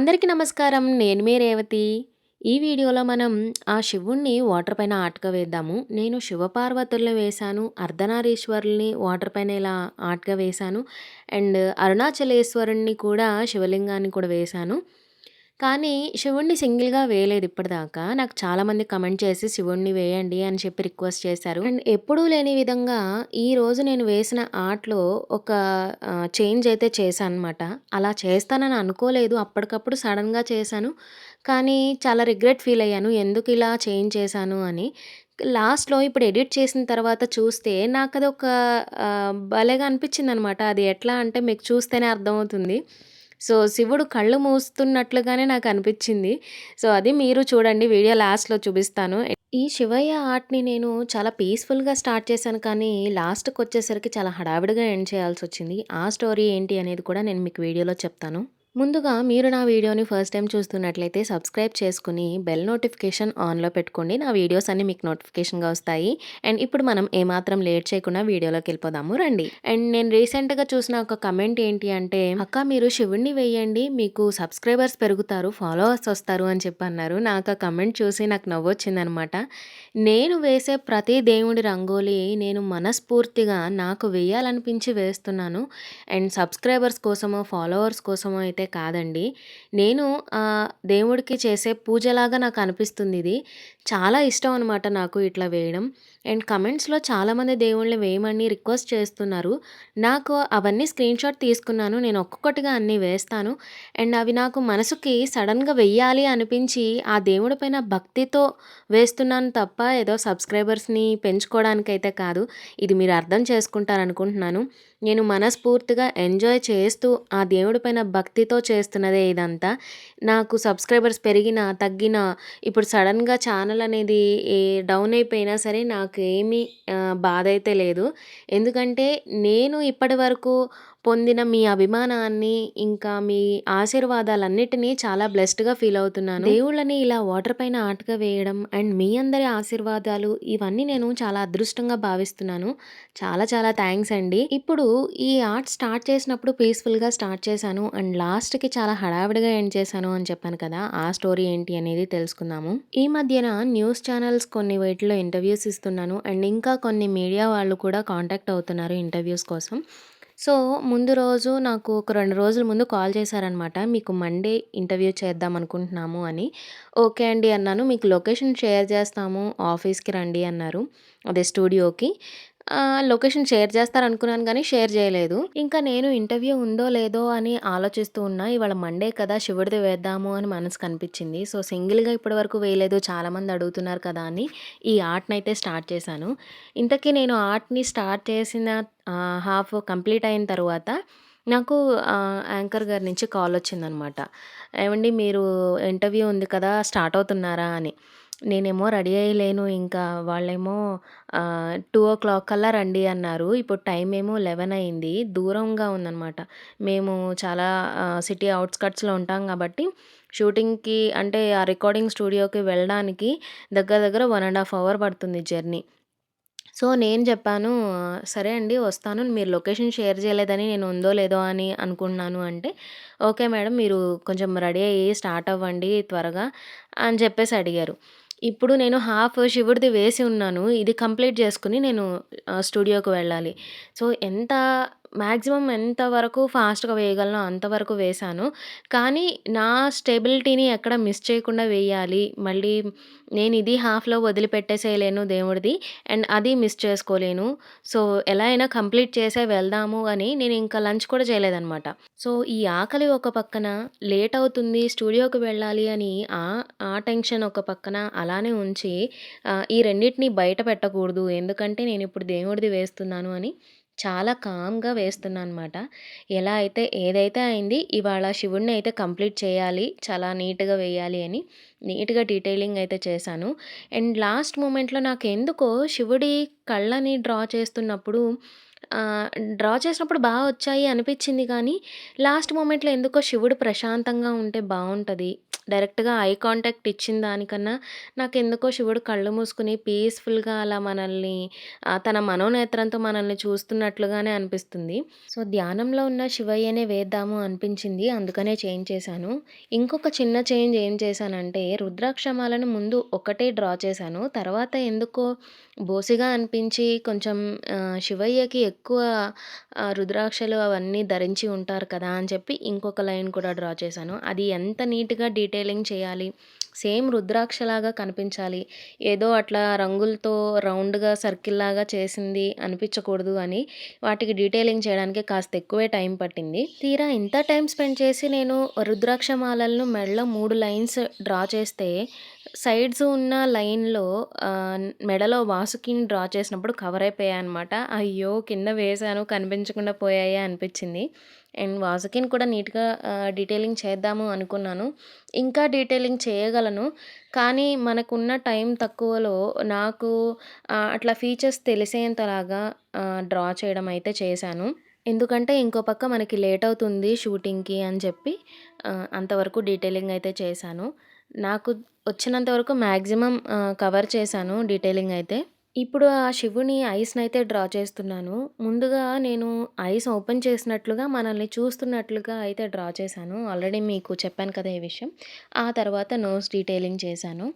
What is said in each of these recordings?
అందరికీ నమస్కారం. నేను మీ రేవతి. ఈ వీడియోలో మనం ఆ శివుణ్ణి వాటర్ పైన ఆటక వేద్దాము. నేను శివపార్వతుల్ని వేశాను. అర్ధనారీశ్వరుల్ని వాటర్ పైన ఇలా ఆటగా వేశాను. అండ్ అరుణాచలేశ్వరుణ్ణి కూడా శివలింగాన్ని కూడా వేశాను. కానీ శివుణ్ణి సింగిల్‌గా వేయలేదు ఇప్పటిదాకా. నాకు చాలామంది కమెంట్ చేసి శివుణ్ణి వేయండి అని చెప్పి రిక్వెస్ట్ చేశారు. అండ్ ఎప్పుడూ లేని విధంగా ఈరోజు నేను వేసిన ఆర్ట్‌లో ఒక చేంజ్ అయితే చేశాననమాట. అలా చేస్తానని అనుకోలేదు. అప్పటికప్పుడు సడన్గా చేశాను. కానీ చాలా రిగ్రెట్ ఫీల్ అయ్యాను. ఎందుకు ఇలా చేంజ్ చేశాను అని. లాస్ట్‌లో ఇప్పుడు ఎడిట్ చేసిన తర్వాత చూస్తే నాకు అది ఒక భలేగా అనిపించింది అనమాట అది ఎట్లా అంటే మీకు చూస్తేనే అర్థమవుతుంది. సో, శివుడు కళ్ళు మూస్తున్నట్లుగానే నాకు అనిపించింది సో, అది మీరు చూడండి. వీడియో లాస్ట్‌లో చూపిస్తాను. ఈ శివయ్య ఆర్ట్‌ని నేను చాలా పీస్‌ఫుల్‌గా స్టార్ట్ చేశాను కానీ లాస్ట్కి వచ్చేసరికి చాలా హడావిడిగా ఎండ్ చేయాల్సి వచ్చింది ఆ స్టోరీ ఏంటి అనేది కూడా నేను మీకు వీడియోలో చెప్తాను. ముందుగా మీరు నా వీడియోని ఫస్ట్ టైం చూస్తున్నట్లయితే సబ్స్క్రైబ్ చేసుకుని బెల్ నోటిఫికేషన్ ఆన్‌లో పెట్టుకోండి. నా వీడియోస్ అన్నీ మీకు నోటిఫికేషన్‌గా వస్తాయి. అండ్ ఇప్పుడు మనం ఏమాత్రం లేట్ చేయకుండా వీడియోలోకి వెళ్ళిపోదాము రండి. అండ్ నేను రీసెంట్‌గా చూసిన ఒక కమెంట్ ఏంటి అంటే, "అక్క మీరు శివుడిని వేయండి. మీకు సబ్స్క్రైబర్స్ పెరుగుతారు. ఫాలోవర్స్ వస్తారు" అని చెప్పి అన్నారు. నాకు ఆ కమెంట్ చూసి నాకు నవ్వొచ్చిందనమాట. నేను వేసే ప్రతి దేవుడి రంగోలి నేను మనస్ఫూర్తిగా నాకు వేయాలనిపించి వేస్తున్నాను. అండ్ సబ్స్క్రైబర్స్ కోసమో, ఫాలోవర్స్ కోసమో అయితే కాదండి. నేను దేవుడికి చేసే పూజలాగా నాకు అనిపిస్తుంది ఇది చాలా ఇష్టం అనమాట నాకు ఇట్లా వేయడం. అండ్ కమెంట్స్‌లో చాలామంది దేవుళ్ళని వేయమని రిక్వెస్ట్ చేస్తున్నారు. నాకు అవన్నీ స్క్రీన్‌షాట్ తీసుకున్నాను. నేను ఒక్కొక్కటిగా అన్నీ వేస్తాను. అండ్ అవి నాకు మనసుకి సడన్గా వెయ్యాలి అనిపించి ఆ దేవుడి పైన భక్తితో వేస్తున్నాను తప్ప ఏదో సబ్స్క్రైబర్స్‌ని పెంచుకోవడానికైతే కాదు. ఇది మీరు అర్థం చేసుకుంటారనుకుంటున్నాను. నేను మనస్ఫూర్తిగా ఎంజాయ్ చేస్తూ ఆ దేవుడి పైన భక్తితో చేస్తున్నదే ఇదంతా. నాకు సబ్స్క్రైబర్స్ పెరిగినా, తగ్గినా ఇప్పుడు సడన్గా ఛానల్ అనేది ఏ డౌన్ అయిపోయినా సరే నాకు ఏమీ బాధ అయితే లేదు. ఎందుకంటే నేను ఇప్పటివరకు పొందిన మీ అభిమానాన్ని, ఇంకా మీ ఆశీర్వాదాలన్నిటిని చాలా బ్లెస్డ్‌గా ఫీల్ అవుతున్నాను. దేవుళ్ళని ఇలా వాటర్ పైన ఆటగా వేయడం అండ్ మీ అందరి ఆశీర్వాదాలు ఇవన్నీ నేను చాలా అదృష్టంగా భావిస్తున్నాను. చాలా చాలా థ్యాంక్స్ అండి. ఇప్పుడు ఈ ఆర్ట్ స్టార్ట్ చేసినప్పుడు పీస్‌ఫుల్‌గా స్టార్ట్ చేశాను. అండ్ లాస్ట్‌కి చాలా హడావిడిగా ఎండ్ చేశాను అని చెప్పాను కదా! ఆ స్టోరీ ఏంటి అనేది తెలుసుకుందాము. ఈ మధ్యన న్యూస్ ఛానల్స్ కొన్ని వీటిలో ఇంటర్వ్యూస్ ఇస్తున్నాను. అండ్ ఇంకా కొన్ని మీడియా వాళ్ళు కూడా కాంటాక్ట్ అవుతున్నారు ఇంటర్వ్యూస్ కోసం. సో, ముందు రోజు నాకు ఒక రెండు రోజుల ముందు కాల్ చేశారనమాట. మీకు మండే ఇంటర్వ్యూ చేద్దాం అనుకుంటున్నాము అని. ఓకే అండి అన్నాను. మీకు లొకేషన్ షేర్ చేస్తాము. ఆఫీస్‌కి రండి అన్నారు. అదే స్టూడియోకి. లొకేషన్ షేర్ చేస్తారనుకున్నాను కానీ షేర్ చేయలేదు. ఇంకా నేను ఇంటర్వ్యూ ఉందో లేదో అని ఆలోచిస్తూ ఉన్నా. ఇవాళ మండే కదా! శివుడిది వేద్దాము అని మనసు కనిపించింది సో, సింగిల్‌గా ఇప్పటి వరకు వేయలేదు. చాలామంది అడుగుతున్నారు కదా! అని ఈ ఆర్ట్‌నైతే స్టార్ట్ చేశాను. ఇంతకీ నేను ఆర్ట్‌ని స్టార్ట్ చేసిన హాఫ్ కంప్లీట్ అయిన తర్వాత నాకు యాంకర్ గారి నుంచి కాల్ వచ్చిందనమాట ఏమండి మీరు ఇంటర్వ్యూ ఉంది కదా! స్టార్ట్ అవుతున్నారా అని. నేనేమో రెడీ అయ్యలేను ఇంకా. వాళ్ళేమో టూ ఓ క్లాక్ కల్లా రండి అన్నారు. ఇప్పుడు టైం ఏమో 11 అయింది. దూరంగా ఉందనమాట. మేము చాలా సిటీ అవుట్స్కట్స్లో ఉంటాం కాబట్టి షూటింగ్‌కి అంటే ఆ రికార్డింగ్ స్టూడియోకి వెళ్ళడానికి దగ్గర దగ్గర వన్ అండ్ హాఫ్ అవర్ పడుతుంది జర్నీ. సో, నేను చెప్పాను, "సరే అండి వస్తాను. మీరు లొకేషన్ షేర్ చేయలేదని నేను ఉందో లేదో అని అనుకుంటున్నాను" అంటే, "ఓకే మేడం మీరు కొంచెం రెడీ అయ్యి స్టార్ట్ అవ్వండి త్వరగా" అని చెప్పేసి అడిగారు. ఇప్పుడు నేను హాఫ్ శివుడిది వేసి ఉన్నాను. ఇది కంప్లీట్ చేసుకుని నేను స్టూడియోకి వెళ్ళాలి. సో, ఎంత మ్యాక్సిమం ఎంతవరకు ఫాస్ట్‌గా వేయగలనో అంతవరకు వేశాను. కానీ నా స్టెబిలిటీని ఎక్కడ మిస్ చేయకుండా వేయాలి. మళ్ళీ నేను ఇది హాఫ్‌లో వదిలిపెట్టేసేయలేను దేవుడిది. అండ్ అది మిస్ చేసుకోలేను. సో, ఎలా అయినా కంప్లీట్ చేసే వెళ్దాము అని నేను ఇంకా లంచ్ కూడా చేయలేదనమాట. సో, ఈ ఆకలి ఒక పక్కన, లేట్ అవుతుంది స్టూడియోకి వెళ్ళాలి అని ఆ ఆ టెన్షన్ ఒక పక్కన అలానే ఉంచి ఈ రెండిటిని బయట పెట్టకూడదు. ఎందుకంటే నేను ఇప్పుడు దేవుడిది వేస్తున్నాను అని చాలా కామ్‌గా వేస్తున్నాను అనమాట. ఎలా అయితే ఏదైతే అయింది ఇవాళ శివుడిని అయితే కంప్లీట్ చేయాలి. చాలా నీట్‌గా వేయాలి అని నీట్‌గా డీటెయిలింగ్ అయితే చేశాను. అండ్ లాస్ట్ మూమెంట్‌లో నాకు ఎందుకో శివుడి కళ్ళని డ్రా చేస్తున్నప్పుడు డ్రా చేసినప్పుడు బా వచ్చాయి అనిపిచ్చింది కానీ, లాస్ట్ మూమెంట్‌లో ఎందుకో శివుడు ప్రశాంతంగా ఉంటే బావుంటది. డైరెక్ట్‌గా ఐ కాంటాక్ట్ ఇచ్చిన దానికన్నా నాకెందుకో శివుడు కళ్ళు మూసుకొని పీస్‌ఫుల్‌గా అలా మనల్ని ఆహ్, తన మనోనేత్రంతో మనల్ని చూస్తున్నట్లుగానే అనిపిస్తుంది. సో, ధ్యానంలో ఉన్న శివయ్యనే వేద్దాము అనిపించింది. అందుకనే చేంజ్ చేశాను. ఇంకొక చిన్న చేంజ్ ఏం చేశానంటే రుద్రాక్షమాలను ముందు ఒకటే డ్రా చేశాను. తర్వాత ఎందుకో బోసిగా అనిపించి కొంచెం ఆహ్, శివయ్యకి ఎక్కువ రుద్రాక్షలు అవన్నీ ధరించి ఉంటారు కదా! అని చెప్పి ఇంకొక లైన్ కూడా డ్రా చేశాను. అది ఎంత నీట్‌గా డీటెయిలింగ్ చేయాలి. సేమ్ రుద్రాక్షలాగా కనిపించాలి. ఏదో అట్లా రంగులతో రౌండ్‌గా సర్కిల్‌లాగా చేసింది అనిపించకూడదు అని వాటికి డీటెయిలింగ్ చేయడానికి కాస్త ఎక్కువే టైం పట్టింది. తీరా ఇంత టైం స్పెండ్ చేసి నేను రుద్రాక్ష మాలలను మెడలో మూడు లైన్స్ డ్రా చేస్తే సైడ్స్ ఉన్న లైన్‌లో మెడలో వాసుకిని డ్రా చేసినప్పుడు కవర్ అయిపోయాయి అనమాట అయ్యో! కింద కింద వేశాను కనిపించకుండా పోయాయి అనిపించింది. అండ్ వాసుకిని కూడా నీట్‌గా డీటెయిలింగ్ చేద్దాము అనుకున్నాను. ఇంకా డీటెయిలింగ్ చేయగలను. కానీ మనకున్న టైం తక్కువలో నాకు అట్లా ఫీచర్స్ తెలిసేంతలాగా డ్రా చేయడం అయితే చేశాను. ఎందుకంటే ఇంకో పక్క మనకి లేట్ అవుతుంది షూటింగ్‌కి అని చెప్పి అంతవరకు డీటెయిలింగ్ అయితే చేశాను. నాకు వచ్చినంత వరకు మ్యాక్సిమం కవర్ చేశాను డీటెయిలింగ్ అయితే. ఇప్పుడు ఆ శివుని ఐస్ని అయితే డ్రా చేస్తున్నాను. ముందుగా నేను ఐస్ ఓపెన్ చేసినట్లుగా మనల్ని చూస్తున్నట్లుగా అయితే డ్రా చేశాను. ఆల్రెడీ మీకు చెప్పాను కదా ఈ విషయం. ఆ తర్వాత నోస్ డీటెయిలింగ్ చేశాను.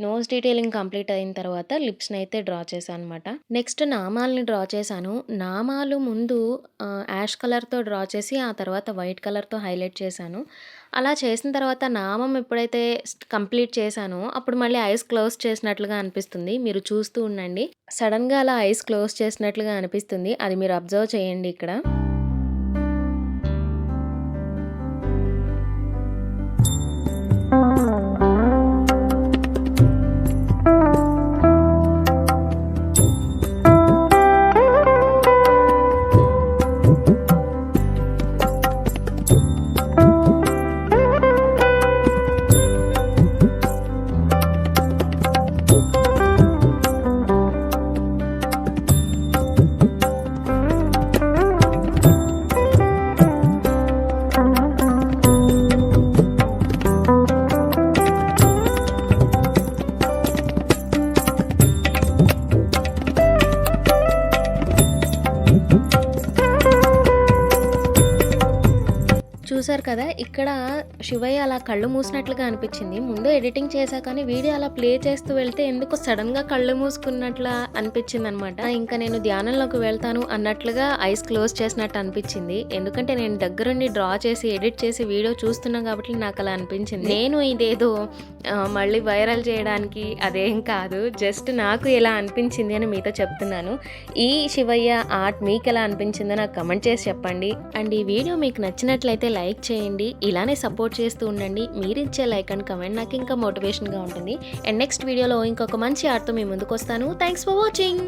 నోస్ డీటెయిలింగ్ కంప్లీట్ అయిన తర్వాత లిప్స్ని అయితే డ్రా చేశానన్నమాట. నెక్స్ట్ నామాల్ని డ్రా చేశాను. నామాలు ముందు ఆహ్, యాష్ కలర్‌తో డ్రా చేసి ఆ తర్వాత వైట్ కలర్‌తో హైలైట్ చేశాను. అలా చేసిన తర్వాత నామం ఎప్పుడైతే కంప్లీట్ చేశానో అప్పుడు మళ్ళీ ఐస్ క్లోజ్ చేసినట్లుగా అనిపిస్తుంది. మీరు చూస్తూ ఉండండి. సడన్గా అలా ఐస్ క్లోజ్ చేసినట్లుగా అనిపిస్తుంది. అది మీరు అబ్జర్వ్ చేయండి ఇక్కడ. చూసారు కదా! ఇక్కడ శివయ్య అలా కళ్ళు మూసినట్లుగా అనిపించింది. ముందు ఎడిటింగ్ చేశా కానీ వీడియో అలా ప్లే చేస్తూ వెళ్తే ఎందుకు సడన్గా కళ్ళు మూసుకున్నట్లా అనిపించిందనమాట. ఇంకా నేను ధ్యానంలోకి వెళ్తాను అన్నట్లుగా ఐస్ క్లోజ్ చేసినట్టు అనిపించింది. ఎందుకంటే నేను దగ్గరుండి డ్రా చేసి, ఎడిట్ చేసి వీడియో చూస్తున్నా కాబట్టి నాకు అలా అనిపించింది. నేను ఇదేదో మళ్ళీ వైరల్ చేయడానికి అదేం కాదు. జస్ట్ నాకు ఎలా అనిపించింది అని మీతో చెప్తున్నాను. ఈ శివయ్య ఆర్ట్ మీకు ఎలా అనిపించిందో నాకు కమెంట్ చేసి చెప్పండి. అండ్ ఈ వీడియో మీకు నచ్చినట్లయితే లైక్ చేయండి. ఇలానే సపోర్ట్ చేస్తూ ఉండండి. మీరిచ్చే లైక్ అండ్ కమెంట్ నాకు ఇంకా మోటివేషన్‌గా ఉంటుంది. అండ్ నెక్స్ట్ వీడియోలో ఇంకొక మంచి ఆర్ట్‌తో మీ ముందుకొస్తాను. Thanks for watching.